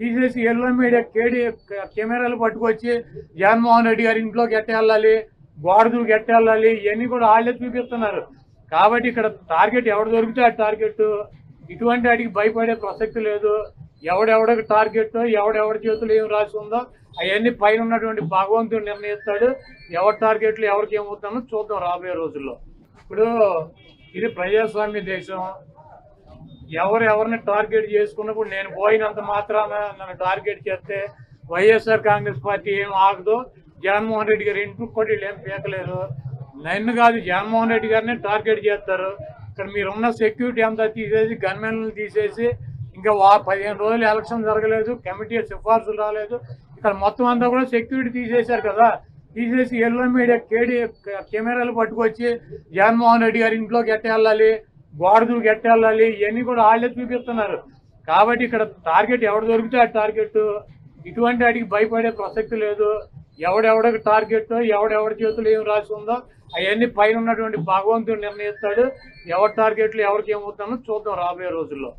తీసేసి yellow media కేడి కెమెరాలు పట్టుకొచ్చి జగన్మోహన్ రెడ్డి గారి ఇంట్లోకి ఎట్ట వెళ్ళాలి గోడ ఇవన్నీ కూడా వాళ్ళే చూపిస్తున్నారు. కాబట్టి ఇక్కడ టార్గెట్ ఎవడు దొరికితే ఆ టార్గెట్ ఇటువంటి వాటికి భయపడే ప్రసక్తి లేదు. ఎవడెవడికి టార్గెట్ ఎవడెవడి చేతులు ఏం రాసి ఉందో అవన్నీ పైన ఉన్నటువంటి భగవంతుడు నిర్ణయిస్తాడు. ఎవరి టార్గెట్లు ఎవరికి ఏమవుతానో చూద్దాం రాబోయే రోజుల్లో. ఇప్పుడు ఇది ప్రజాస్వామ్య దేశం. ఎవరెవరిని టార్గెట్ చేసుకున్నప్పుడు నేను పోయినంత మాత్రాన నన్ను టార్గెట్ చేస్తే వైఎస్ఆర్ కాంగ్రెస్ పార్టీ ఏం ఆగదు. జగన్మోహన్ రెడ్డి గారు ఇంటికి కూడా వీళ్ళు ఏం పీకలేరు నన్ను కాదు జగన్మోహన్ రెడ్డి గారిని టార్గెట్ చేస్తారు. ఇక్కడ మీరున్న సెక్యూరిటీ అంతా తీసేసి గన్మెన్లు తీసేసి ఇంకా వా పదిహేను రోజులు ఎలక్షన్ జరగలేదు కమిటీ సిఫార్సులు రాలేదు. ఇక్కడ మొత్తం అంతా కూడా సెక్యూరిటీ తీసేశారు కదా. తీసేసి ఎల్లో మీడియా కేడీ కెమెరాలు పట్టుకొచ్చి జగన్మోహన్ రెడ్డి గారి ఇంట్లోకి ఎట్ట వెళ్ళాలి గోడదులు గట్టెళ్ళాలి ఇవన్నీ కూడా వాళ్ళే చూపిస్తున్నారు. కాబట్టి ఇక్కడ టార్గెట్ ఎవడు దొరికితే ఆ టార్గెట్. ఇటువంటి వాటికి భయపడే ప్రసక్తి లేదు. ఎవడెవడికి టార్గెట్ ఎవడెవడి చేతులు ఏం రాసి ఉందో అవన్నీ పైన ఉన్నటువంటి భగవంతుడు నిర్ణయిస్తాడు. ఎవరి టార్గెట్లు ఎవరికి ఏమవుతానో చూద్దాం రాబోయే రోజుల్లో.